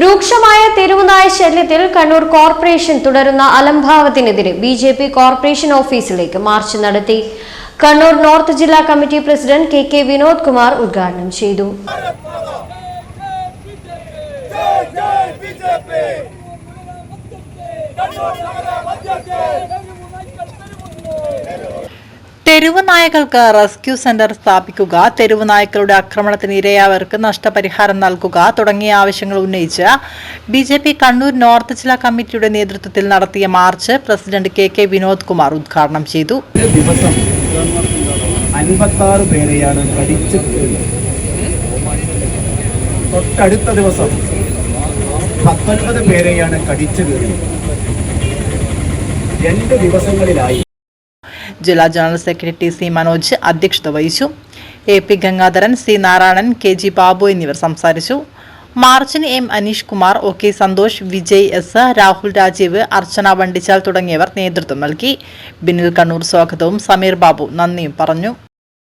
രൂക്ഷമായ തെരുവുനായ ശല്യത്തിൽ കണ്ണൂർ കോർപ്പറേഷൻ തുടരുന്ന അലംഭാവത്തിനെതിരെ ബി ജെ പി കോർപ്പറേഷൻ ഓഫീസിലേക്ക് മാർച്ച് നടത്തി. കണ്ണൂർ നോർത്ത് ജില്ലാ committee president K K Vinod Kumar ഉദ്ഘാടനം ചെയ്തു. തെരുവ് നായകൾക്ക് റെസ്ക്യൂ സെന്റർ സ്ഥാപിക്കുക തെരുവുനായകളുടെ ആക്രമണത്തിന് ഇരയായവർക്ക് നഷ്ടപരിഹാരം നൽകുക തുടങ്ങിയ ആവശ്യങ്ങൾ ഉന്നയിച്ച് B J P Kannur north ജില്ലാ കമ്മിറ്റിയുടെ നേതൃത്വത്തിൽ നടത്തിയ march president K K Vinod Kumar ഉദ്ഘാടനം ചെയ്തു. തൊട്ടടുത്ത ദിവസം പത്തൊൻപത് പേരെയാണ് കടിച്ചു കീറുന്നത് രണ്ട് ദിവസങ്ങളിലായി ജില്ലാ ജനറൽ സെക്രട്ടറി സി മനോജ് അധ്യക്ഷത വഹിച്ചു. A P Gangadharan C Narayanan K G Babu എന്നിവർ സംസാരിച്ചു. മാർച്ചിന് M Aneesh Kumar O K Santhosh Vijay S Rahul Rajeev Archana Vandichal തുടങ്ങിയവർ നേതൃത്വം നൽകി. ബിനിൽ കണ്ണൂർ സ്വാഗതവും സമീർ ബാബു നന്ദിയും പറഞ്ഞു.